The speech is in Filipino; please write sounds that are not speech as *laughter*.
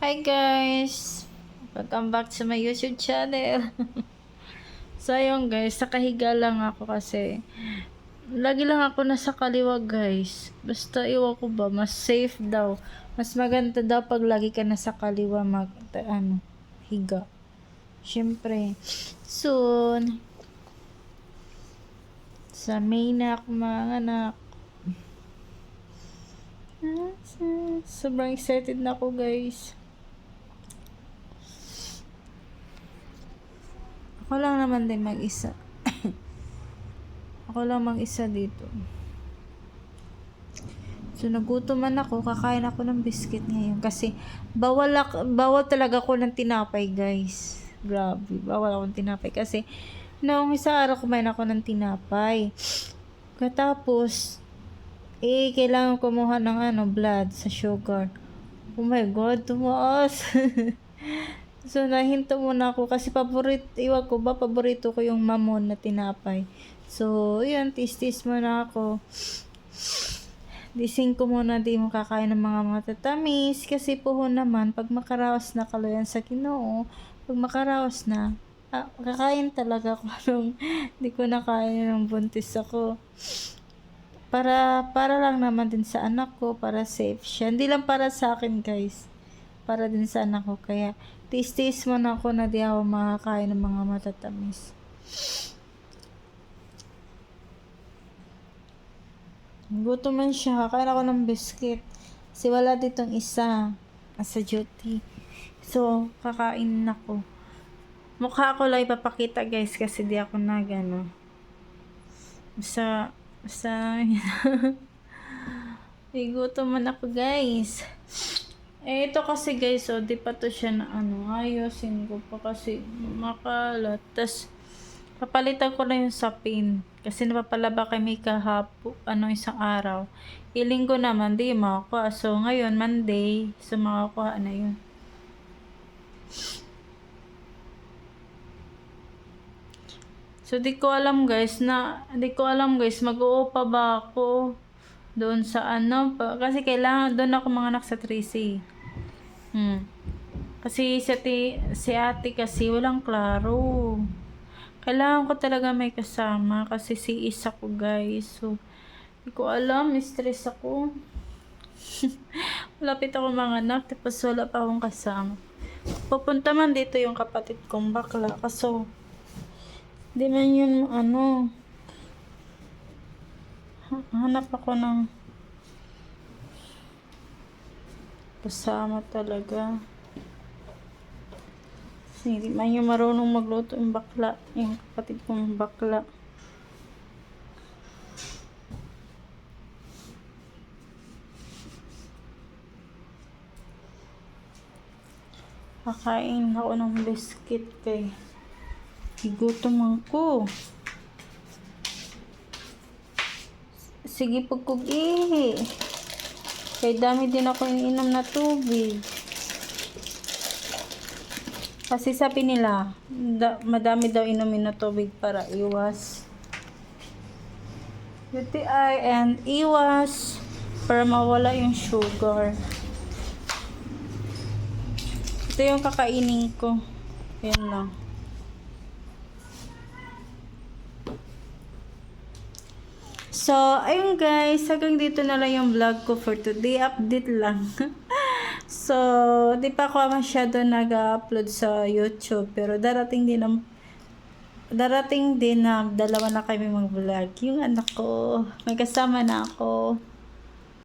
Hi guys! Welcome back to my YouTube channel. *laughs* so ayun guys, nakahiga lang ako kasi lagi lang ako nasa kaliwa guys. Basta iwan ko ba, mas safe daw. Mas maganda daw pag lagi ka nasa kaliwa mag, ano, higa. Syempre, soon, sa May na mga anak. Sa- Sobrang excited na ako guys. Ako lang naman din mag-isa. *coughs* ako lang mag-isa dito. So, nagutom man ako, kakain ako ng biscuit ngayon. Kasi, bawal, ak- bawal talaga ako ng tinapay, guys. Grabe, bawal ako ng tinapay. Kasi, noong isang araw kumain ako ng tinapay. Katapos, eh, kailangan kumuha ng ano, blood sa sugar. Oh my God, tumaas. *laughs* so, nahinto muna ako kasi paborit, iwan ko ba, paborito ko yung mamon na tinapay. So, yun, tis-tis muna ako. Dising ko muna di mo kakain ng mga matatamis kasi puho naman pag makaraos na kaloyan sa kinoo, pag makaraos na, ah, kakain talaga ako *laughs* nung di ko nakain nung buntis ako. Para para lang naman din sa anak ko, para safe siya. Hindi lang para sa akin, guys. Para din sa anak ko. Kaya, tis-tis mo na ako na di ako makakain ng mga matatamis. Gutom man siya. Kakain ako ng biscuit. Kasi wala ditong isa. Sa duty. So, kakain ako. Mukha ko lang ipapakita guys kasi di ako nag ano. Basta, basta, *laughs* Igutom man ako guys. Eh, ito kasi guys, oh, di pa to siya na ano, ayusin ko pa kasi makalat. Tapos, papalitan ko na yung sapin. Kasi napapalaba kami kahapo, ano, isang araw. Ilinggo naman, di makakuha. So, ngayon, Monday, so makakuha na yun. So, di ko alam guys na, di ko alam guys, mag-uupa ba ako doon sa ano, kasi kailangan, doon ako mga anak sa 3C. Hmm. Kasi si ate, si ate kasi walang klaro. Kailangan ko talaga may kasama kasi si isa ko guys. So, di ko alam, stress ako. *laughs* Malapit ako mga anak, tapos wala pa akong kasama. Pupunta man dito yung kapatid kong bakla. Kaso, di man yun, ano, hanap ako ng kasama talaga. Hindi man yung marunong magluto yung bakla, yung kapatid kong bakla. Kakain ako ng biscuit kay Igutom ako. Sige pagkugi. Kay dami din ako ininom na tubig. Kasi sabi nila, da, madami daw inumin na tubig para iwas UTI and iwas para mawala yung sugar. Ito yung kakainin ko. Yan lang. So, ayun guys, hanggang dito na lang yung vlog ko for today. Update lang. *laughs* so, di pa ako masyado nag-upload sa YouTube. Pero darating din ang darating din na dalawa na kami mag-vlog. Yung anak ko, may kasama na ako.